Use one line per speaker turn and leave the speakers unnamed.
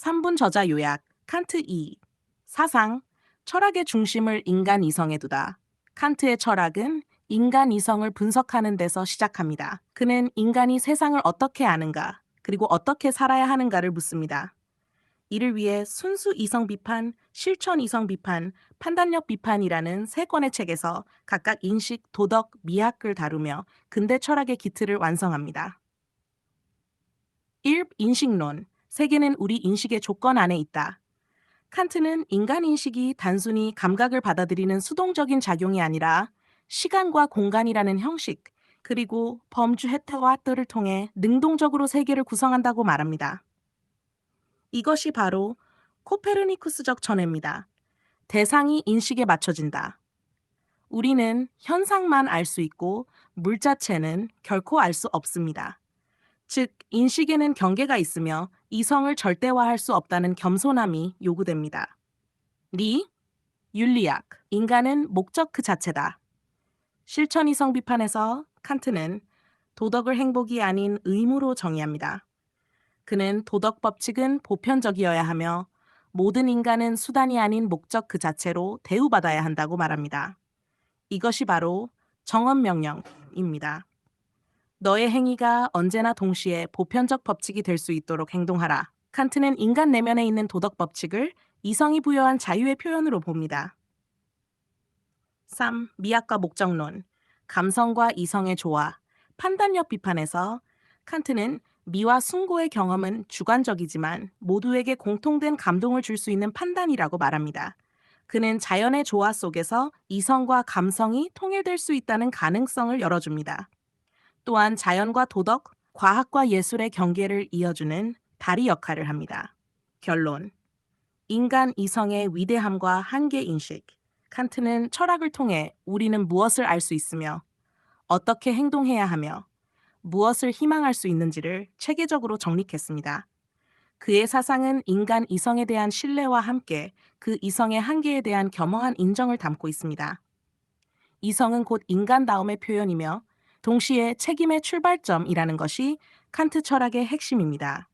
3분 저자 요약 칸트 2 사상 철학의 중심을 인간 이성에 두다. 칸트의 철학은 인간 이성을 분석하는 데서 시작합니다. 그는 인간이 세상을 어떻게 아는가, 그리고 어떻게 살아야 하는가를 묻습니다. 이를 위해 순수 이성 비판, 실천 이성 비판, 판단력 비판이라는 세 권의 책에서 각각 인식, 도덕, 미학을 다루며 근대 철학의 기틀을 완성합니다. 1. 인식론. 세계는 우리 인식의 조건 안에 있다. 칸트는 인간 인식이 단순히 감각을 받아들이는 수동적인 작용이 아니라 시간과 공간이라는 형식, 그리고 범주 혜택와 뜰을 통해 능동적으로 세계를 구성한다고 말합니다. 이것이 바로 코페르니쿠스적 전해입니다. 대상이 인식에 맞춰진다. 우리는 현상만 알 수 있고 물 자체는 결코 알 수 없습니다. 즉, 인식에는 경계가 있으며 이성을 절대화할 수 없다는 겸손함이 요구됩니다. 리, 윤리학, 인간은 목적 그 자체다. 실천 이성 비판에서 칸트는 도덕을 행복이 아닌 의무로 정의합니다. 그는 도덕 법칙은 보편적이어야 하며 모든 인간은 수단이 아닌 목적 그 자체로 대우받아야 한다고 말합니다. 이것이 바로 정언명령입니다. 너의 행위가 언제나 동시에 보편적 법칙이 될 수 있도록 행동하라. 칸트는 인간 내면에 있는 도덕 법칙을 이성이 부여한 자유의 표현으로 봅니다. 3. 미학과 목적론. 감성과 이성의 조화. 판단력 비판에서 칸트는 미와 숭고의 경험은 주관적이지만 모두에게 공통된 감동을 줄 수 있는 판단이라고 말합니다. 그는 자연의 조화 속에서 이성과 감성이 통일될 수 있다는 가능성을 열어줍니다. 또한 자연과 도덕, 과학과 예술의 경계를 이어주는 다리 역할을 합니다. 결론. 인간 이성의 위대함과 한계 인식. 칸트는 철학을 통해 우리는 무엇을 알 수 있으며 어떻게 행동해야 하며 무엇을 희망할 수 있는지를 체계적으로 정립했습니다. 그의 사상은 인간 이성에 대한 신뢰와 함께 그 이성의 한계에 대한 겸허한 인정을 담고 있습니다. 이성은 곧 인간다움의 표현이며 동시에 책임의 출발점이라는 것이 칸트 철학의 핵심입니다.